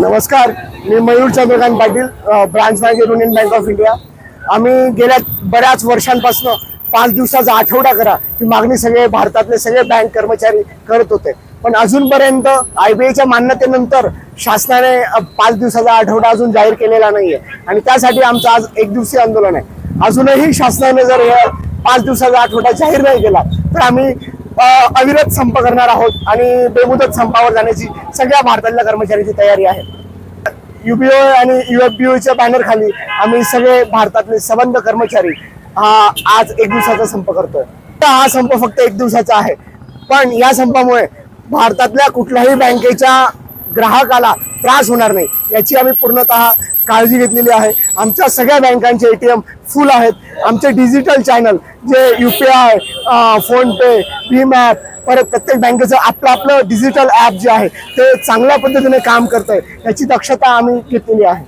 नमस्कार मी Mayur Chandrakant Patil branch manager Union Bank of India. आम्ही गेल्या बऱ्याच वर्षांपासून पाच दिवसाचा आठवडा करा ही मागणी सगळे भारतातले सगळे बँक कर्मचारी करत होते. पण अजूनपर्यंत आयबीआयच्या मान्यतेनंतर शासनाने पाच दिवसाचा आठवडा अजून जाहीर केलेला नाहीये. आणि त्यासाठी आमचं आज एक दिवसीय आंदोलन आहे. अजूनही शासनाने जर पाच दिवसाचा आठवडा जाहीर नाही केला तर आम्ही अविरत संप करणार आहोत आणि बेमुदत संपावर जाण्याची सगळ्या भारतातल्या कर्मचाऱ्यांची तयारी आहे. युपीओ आणि युएफबीओच्या बॅनर खाली आम्ही सगळे भारतातले संबंध कर्मचारी हा आज एक दिवसाचा संप करतोय. तर हा संप फक्त एक दिवसाचा आहे. पण या संपामुळे भारतातल्या कुठल्याही बँकेच्या ग्राहकाला त्रास होणार नाही. याची आम्ही पूर्णतः काळजी घेतलेली आहे. आमच्या सगळ्या बँकांचे एटीएम फुल आहेत. आमचे डिजिटल चॅनल जे यू पी आय फोनपे भीम ॲप परत प्रत्येक बँकेचं आपलं आपलं डिजिटल ॲप जे आहे ते चांगल्या पद्धतीने काम करतंय. याची दक्षता आम्ही घेतलेली आहे.